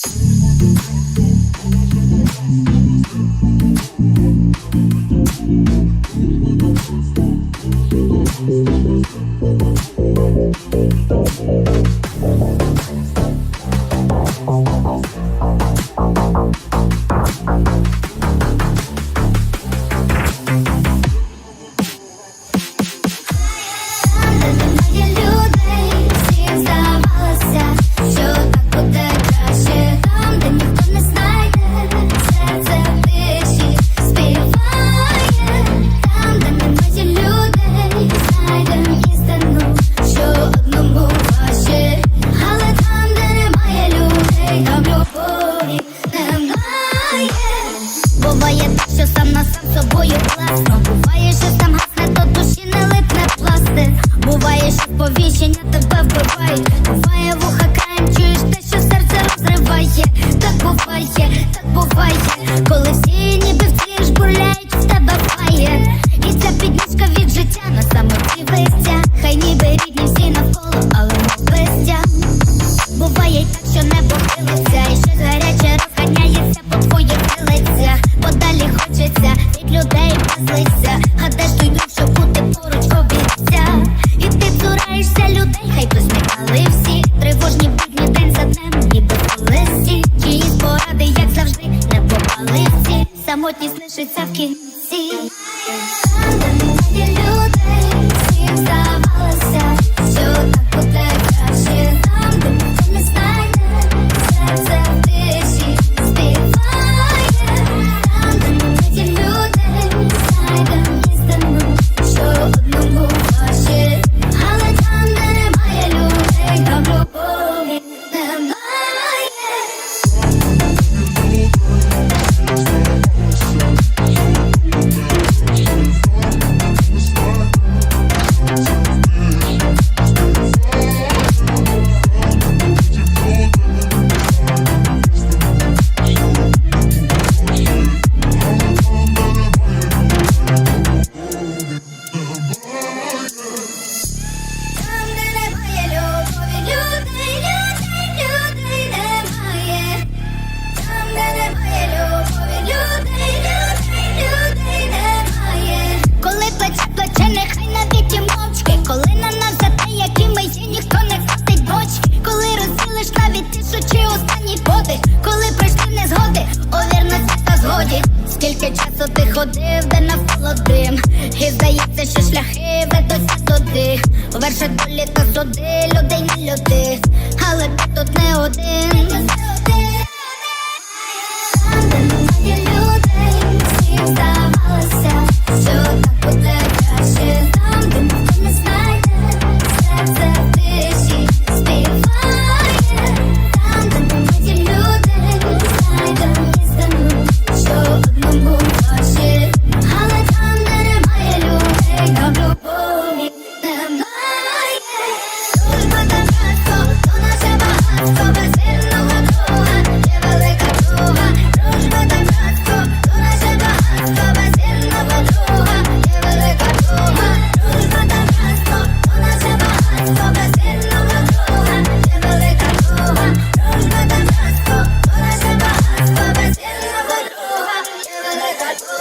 Thank злиться, а де ж той дух, що бути поруч обіцяв І ти цураєшся людей, хай хтось не калився Тривожні будні день за днем, ніби колесі. Чиїсь поради, як завжди, не попали всі. Самотність лишиться в кінці. роботи, коли прийшли незгоди, овірності та згоді. Скільки часу ти ходив, де навколо дим І здається, що шляхи ведуться туди. Вершать долі та суди, людей не люди, але ти тут не один. that.